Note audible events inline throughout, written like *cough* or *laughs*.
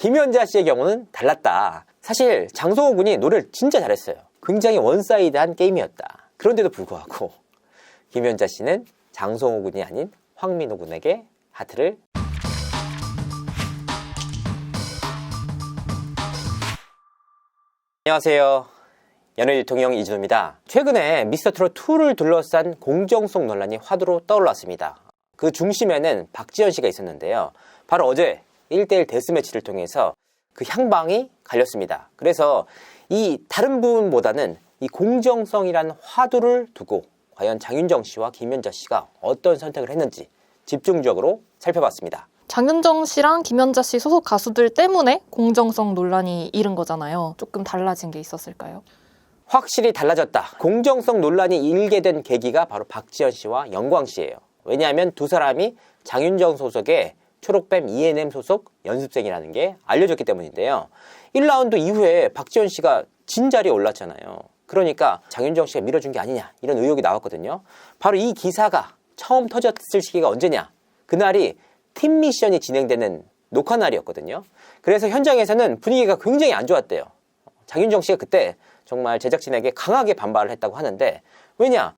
김연자 씨의 경우는 달랐다. 사실 장성호 군이 노래를 진짜 잘했어요. 굉장히 원사이드한 게임이었다. 그런데도 불구하고 김연자 씨는 장성호 군이 아닌 황민호 군에게 하트를 안녕하세요. 연예유통형 이준호입니다. 최근에 미스터트롯 2를 둘러싼 공정성 논란이 화두로 떠올랐습니다. 그 중심에는 박지현 씨가 있었는데요. 바로 어제 1대1 데스매치를 통해서 그 향방이 갈렸습니다. 그래서 이 다른 부분보다는 이 공정성이란 화두를 두고 과연 장윤정 씨와 김연자 씨가 어떤 선택을 했는지 집중적으로 살펴봤습니다. 장윤정 씨랑 김연자 씨 소속 가수들 때문에 공정성 논란이 일은 거잖아요. 조금 달라진 게 있었을까요? 확실히 달라졌다. 공정성 논란이 일게 된 계기가 바로 박지현 씨와 영광 씨예요. 왜냐하면 두 사람이 장윤정 소속의 초록뱀 ENM 소속 연습생이라는 게 알려졌기 때문인데요. 1라운드 이후에 박지현 씨가 진 자리에 올랐잖아요. 그러니까 장윤정 씨가 밀어준 게 아니냐 이런 의혹이 나왔거든요. 바로 이 기사가 처음 터졌을 시기가 언제냐? 그날이 팀 미션이 진행되는 녹화 날이었거든요. 그래서 현장에서는 분위기가 굉장히 안 좋았대요. 장윤정 씨가 그때 정말 제작진에게 강하게 반발을 했다고 하는데 왜냐?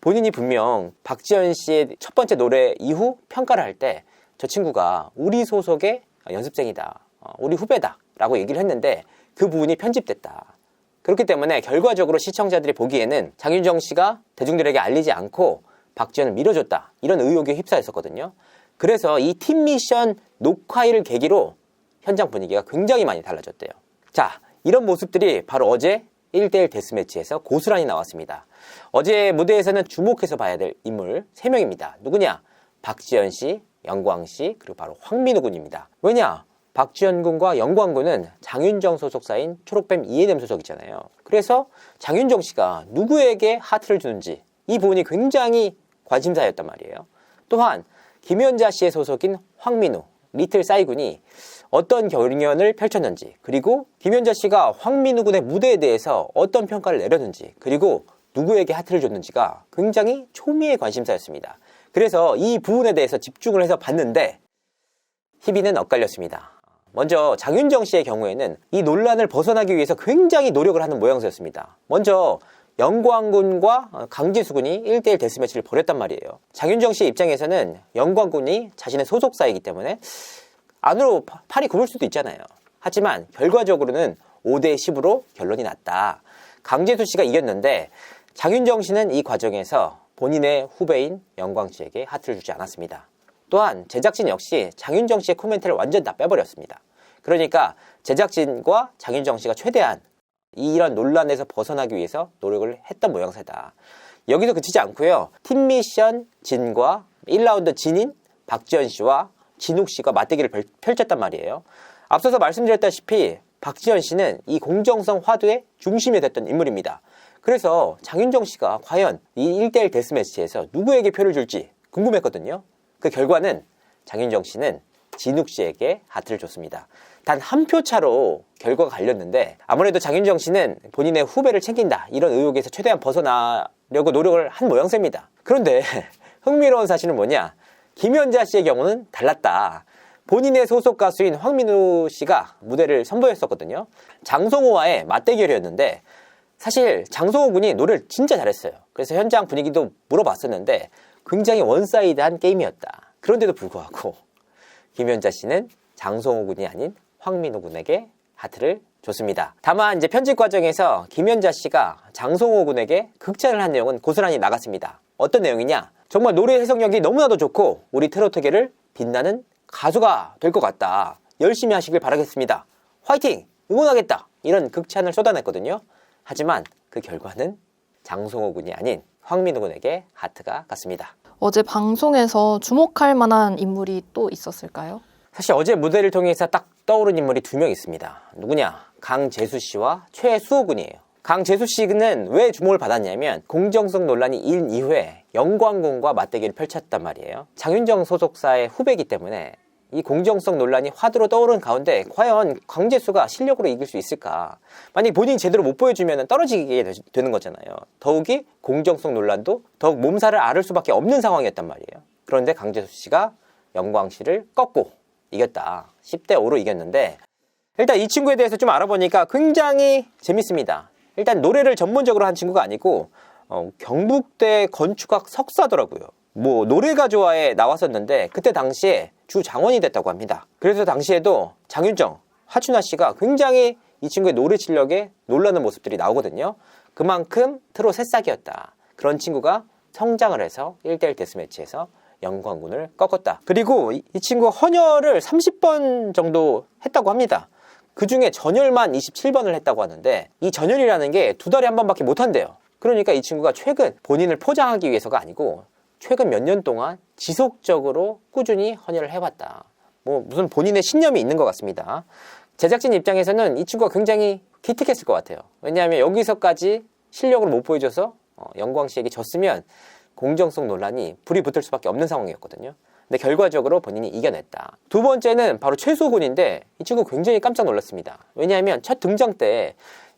본인이 분명 박지현 씨의 첫 번째 노래 이후 평가를 할 때 저 친구가 우리 소속의 연습생이다. 어, 우리 후배다. 라고 얘기를 했는데 그 부분이 편집됐다. 그렇기 때문에 결과적으로 시청자들이 보기에는 장윤정 씨가 대중들에게 알리지 않고 박지현을 밀어줬다. 이런 의혹에 휩싸였었거든요. 그래서 이 팀 미션 녹화일을 계기로 현장 분위기가 굉장히 많이 달라졌대요. 자, 이런 모습들이 바로 어제 1대1 데스매치에서 고스란히 나왔습니다. 어제 무대에서는 주목해서 봐야 될 인물 3명입니다. 누구냐? 박지현 씨, 영광 씨, 그리고 바로 황민우 군입니다. 왜냐? 박지현 군과 영광 군은 장윤정 소속사인 초록뱀 ENM 소속이잖아요. 그래서 장윤정 씨가 누구에게 하트를 주는지 이 부분이 굉장히 관심사였단 말이에요. 또한 김연자 씨의 소속인 황민우, 리틀 싸이군이 어떤 경연을 펼쳤는지 그리고 김연자 씨가 황민우 군의 무대에 대해서 어떤 평가를 내렸는지 그리고 누구에게 하트를 줬는지가 굉장히 초미의 관심사였습니다. 그래서 이 부분에 대해서 집중을 해서 봤는데 희비는 엇갈렸습니다. 먼저 장윤정 씨의 경우에는 이 논란을 벗어나기 위해서 굉장히 노력을 하는 모양새였습니다. 먼저 영광군과 강지수군이 1대1 데스매치를 벌였단 말이에요. 장윤정 씨 입장에서는 영광군이 자신의 소속사이기 때문에 안으로 팔이 굽을 수도 있잖아요. 하지만 결과적으로는 5대 10으로 결론이 났다. 강재수 씨가 이겼는데 장윤정 씨는 이 과정에서 본인의 후배인 영광 씨에게 하트를 주지 않았습니다. 또한 제작진 역시 장윤정 씨의 코멘트를 완전 다 빼버렸습니다. 그러니까 제작진과 장윤정 씨가 최대한 이런 논란에서 벗어나기 위해서 노력을 했던 모양새다. 여기서 그치지 않고요. 팀 미션 진과 1라운드 진인 박지현 씨와 진욱 씨가 맞대기를 펼쳤단 말이에요. 앞서서 말씀드렸다시피 박지현 씨는 이 공정성 화두의 중심이 됐던 인물입니다. 그래서 장윤정 씨가 과연 이 1대1 데스매치에서 누구에게 표를 줄지 궁금했거든요. 그 결과는 장윤정 씨는 진욱 씨에게 하트를 줬습니다. 단 한 표 차로 결과가 갈렸는데 아무래도 장윤정 씨는 본인의 후배를 챙긴다 이런 의혹에서 최대한 벗어나려고 노력을 한 모양새입니다. 그런데 *laughs* 흥미로운 사실은 뭐냐? 김연자 씨의 경우는 달랐다. 본인의 소속 가수인 황민우 씨가 무대를 선보였었거든요. 장성호와의 맞대결이었는데 사실 장성호 군이 노래를 진짜 잘했어요. 그래서 현장 분위기도 물어봤었는데 굉장히 원사이드한 게임이었다. 그런데도 불구하고 김연자 씨는 장성호 군이 아닌 황민호 군에게 하트를 줬습니다. 다만 이제 편집 과정에서 김연자 씨가 장성호 군에게 극찬을 한 내용은 고스란히 나갔습니다. 어떤 내용이냐? 정말 노래 해석력이 너무나도 좋고 우리 트로트계를 빛나는 가수가 될 것 같다. 열심히 하시길 바라겠습니다. 화이팅! 응원하겠다! 이런 극찬을 쏟아냈거든요. 하지만 그 결과는 장성호 군이 아닌 황민호 군에게 하트가 갔습니다. 어제 방송에서 주목할 만한 인물이 또 있었을까요? 사실 어제 무대를 통해서 딱 떠오른 인물이 두 명 있습니다. 누구냐? 강재수 씨와 최수호 군이에요. 강재수 씨는 왜 주목을 받았냐면 공정성 논란이 일 이후에 영광군과 맞대결을 펼쳤단 말이에요. 장윤정 소속사의 후배이기 때문에 이 공정성 논란이 화두로 떠오른 가운데 과연 강재수가 실력으로 이길 수 있을까? 만약에 본인이 제대로 못 보여주면 떨어지게 되는 거잖아요. 더욱이 공정성 논란도 더욱 몸살을 앓을 수밖에 없는 상황이었단 말이에요. 그런데 강재수 씨가 영광 씨를 꺾고 이겼다. 10대 5로 이겼는데 일단 이 친구에 대해서 좀 알아보니까 굉장히 재밌습니다. 일단 노래를 전문적으로 한 친구가 아니고 어, 경북대 건축학 석사더라고요. 뭐 노래가 좋아에 나왔었는데 그때 당시에 주 장원이 됐다고 합니다. 그래서 당시에도 장윤정, 하춘아 씨가 굉장히 이 친구의 노래 실력에 놀라는 모습들이 나오거든요. 그만큼 트롯 새싹이었다. 그런 친구가 성장을 해서 1대1 데스매치에서 영광군을 꺾었다. 그리고 이, 이 친구 헌혈을 30번 정도 했다고 합니다. 그 중에 전혈만 27번을 했다고 하는데 이 전혈이라는 게 두 달에 한 번밖에 못 한대요. 그러니까 이 친구가 최근 본인을 포장하기 위해서가 아니고 최근 몇 년 동안 지속적으로 꾸준히 헌혈을 해왔다. 뭐 무슨 본인의 신념이 있는 것 같습니다. 제작진 입장에서는 이 친구가 굉장히 기특했을 것 같아요. 왜냐하면 여기서까지 실력을 못 보여줘서 어, 영광 씨에게 졌으면 공정성 논란이 불이 붙을 수밖에 없는 상황이었거든요. 근데 결과적으로 본인이 이겨냈다. 두 번째는 바로 최수호군인데 이 친구 굉장히 깜짝 놀랐습니다. 왜냐하면 첫 등장 때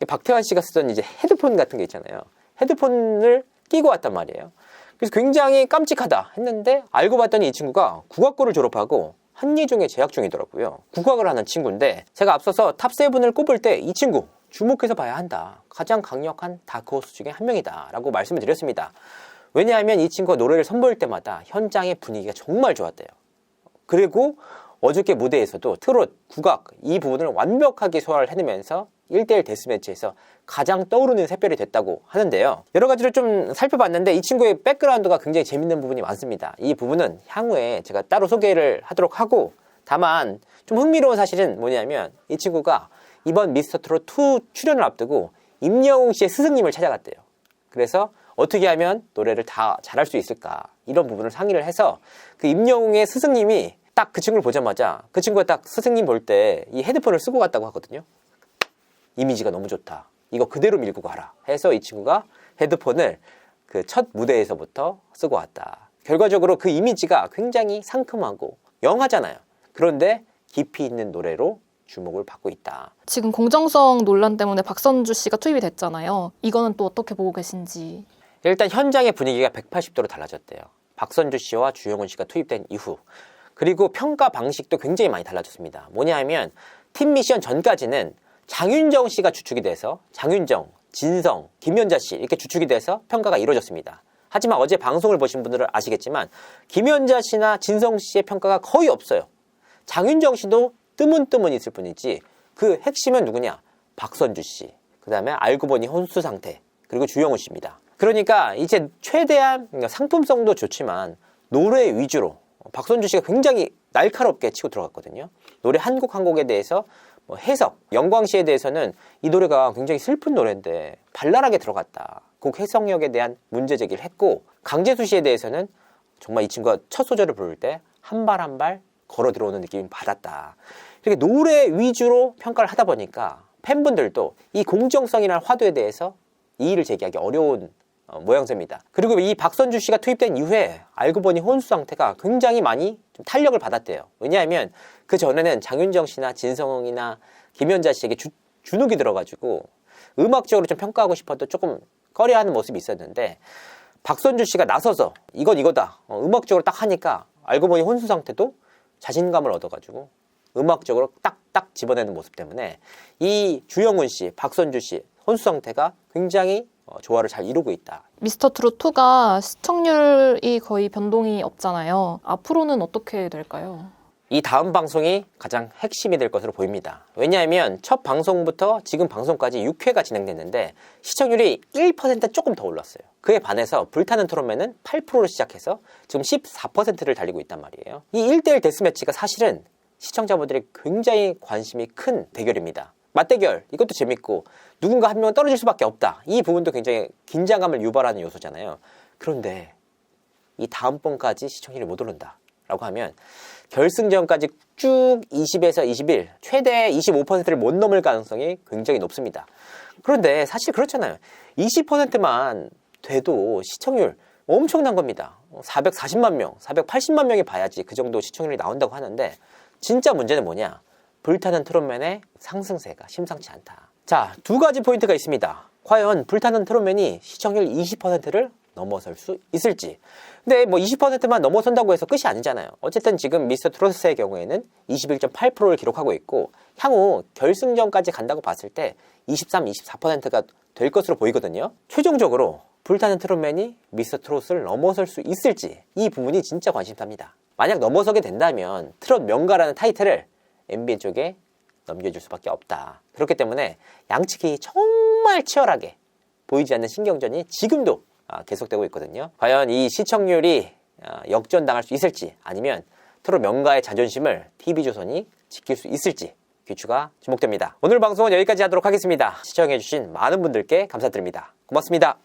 박태환 씨가 쓰던 이제 헤드폰 같은 게 있잖아요. 헤드폰을 끼고 왔단 말이에요. 그래서 굉장히 깜찍하다 했는데 알고 봤더니 이 친구가 국악고를 졸업하고 한예종에 재학 중이더라고요. 국악을 하는 친구인데 제가 앞서서 탑7을 꼽을 때 이 친구 주목해서 봐야 한다. 가장 강력한 다크호스 중에 한 명이다. 라고 말씀을 드렸습니다. 왜냐하면 이 친구가 노래를 선보일 때마다 현장의 분위기가 정말 좋았대요. 그리고 어저께 무대에서도 트롯, 국악 이 부분을 완벽하게 소화를 해내면서 1대1 데스매치에서 가장 떠오르는 샛별이 됐다고 하는데요. 여러 가지를 좀 살펴봤는데 이 친구의 백그라운드가 굉장히 재밌는 부분이 많습니다. 이 부분은 향후에 제가 따로 소개를 하도록 하고 다만 좀 흥미로운 사실은 뭐냐면 이 친구가 이번 미스터 트롯 2 출연을 앞두고 임영웅 씨의 스승님을 찾아갔대요. 그래서 어떻게 하면 노래를 다 잘할 수 있을까 이런 부분을 상의를 해서 그 임영웅의 스승님이 딱 그 친구를 보자마자 그 친구가 딱 스승님 볼 때 이 헤드폰을 쓰고 갔다고 하거든요. 이미지가 너무 좋다. 이거 그대로 밀고 가라. 해서 이 친구가 헤드폰을 그 첫 무대에서부터 쓰고 왔다. 결과적으로 그 이미지가 굉장히 상큼하고 영하잖아요. 그런데 깊이 있는 노래로 주목을 받고 있다. 지금 공정성 논란 때문에 박선주 씨가 투입이 됐잖아요. 이거는 또 어떻게 보고 계신지. 일단 현장의 분위기가 180도로 달라졌대요. 박선주 씨와 주영훈 씨가 투입된 이후 그리고 평가 방식도 굉장히 많이 달라졌습니다. 뭐냐 하면 팀 미션 전까지는 장윤정 씨가 주축이 돼서 장윤정, 진성, 김연자 씨 이렇게 주축이 돼서 평가가 이루어졌습니다. 하지만 어제 방송을 보신 분들은 아시겠지만 김연자 씨나 진성 씨의 평가가 거의 없어요. 장윤정 씨도 뜨문뜨문 있을 뿐이지 그 핵심은 누구냐? 박선주 씨. 그 다음에 알고 보니 혼수 상태. 그리고 주영훈 씨입니다. 그러니까 이제 최대한 상품성도 좋지만 노래 위주로 박선주 씨가 굉장히 날카롭게 치고 들어갔거든요. 노래 한 곡 한 곡에 대해서 뭐 해석, 영광 씨에 대해서는 이 노래가 굉장히 슬픈 노래인데 발랄하게 들어갔다. 곡 해석력에 대한 문제 제기를 했고 강재수 씨에 대해서는 정말 이 친구가 첫 소절을 부를 때 한 발 한 발 걸어 들어오는 느낌이 받았다. 이렇게 노래 위주로 평가를 하다 보니까 팬분들도 이 공정성이라는 화두에 대해서 이의를 제기하기 어려운 어, 모양새입니다. 그리고 이 박선주 씨가 투입된 이후에 알고 보니 혼수 상태가 굉장히 많이 좀 탄력을 받았대요. 왜냐하면 그 전에는 장윤정 씨나 진성이나 김연자 씨에게 주, 주눅이 들어가지고 음악적으로 좀 평가하고 싶어도 조금 꺼려하는 모습이 있었는데 박선주 씨가 나서서 이건 이거다 어, 음악적으로 딱 하니까 알고 보니 혼수 상태도 자신감을 얻어가지고 음악적으로 딱딱 집어내는 모습 때문에 이 주영훈 씨, 박선주 씨 혼수 상태가 굉장히 어, 조화를 잘 이루고 있다. 미스터 트롯 2가 시청률이 거의 변동이 없잖아요. 앞으로는 어떻게 될까요? 이 다음 방송이 가장 핵심이 될 것으로 보입니다. 왜냐하면 첫 방송부터 지금 방송까지 6회가 진행됐는데 시청률이 1% 조금 더 올랐어요. 그에 반해서 불타는 토론맨은 8%로 시작해서 지금 14%를 달리고 있단 말이에요. 이 1대1 데스매치가 사실은 시청자분들이 굉장히 관심이 큰 대결입니다. 맞대결 이것도 재밌고 누군가 한 명은 떨어질 수밖에 없다. 이 부분도 굉장히 긴장감을 유발하는 요소잖아요. 그런데 이 다음번까지 시청률이 못 오른다. 라고 하면 결승전까지 쭉 20에서 21, 최대 25%를 못 넘을 가능성이 굉장히 높습니다. 그런데 사실 그렇잖아요. 20%만 돼도 시청률 엄청난 겁니다. 440만 명, 480만 명이 봐야지 그 정도 시청률이 나온다고 하는데 진짜 문제는 뭐냐? 불타는 트롯맨의 상승세가 심상치 않다. 자, 두 가지 포인트가 있습니다. 과연 불타는 트롯맨이 시청률 20%를 넘어설 수 있을지. 근데 뭐 20%만 넘어선다고 해서 끝이 아니잖아요. 어쨌든 지금 미스터 트로스의 경우에는 21.8%를 기록하고 있고 향후 결승전까지 간다고 봤을 때 23, 24%가 될 것으로 보이거든요. 최종적으로 불타는 트롯맨이 미스터 트롯을 넘어설 수 있을지 이 부분이 진짜 관심사입니다. 만약 넘어서게 된다면 트롯 명가라는 타이틀을 NBA 쪽에 넘겨줄 수밖에 없다. 그렇기 때문에 양측이 정말 치열하게 보이지 않는 신경전이 지금도 아, 계속되고 있거든요. 과연 이 시청률이 아, 역전당할 수 있을지 아니면 트롯 명가의 자존심을 TV조선이 지킬 수 있을지 귀추가 주목됩니다. 오늘 방송은 여기까지 하도록 하겠습니다. 시청해주신 많은 분들께 감사드립니다. 고맙습니다.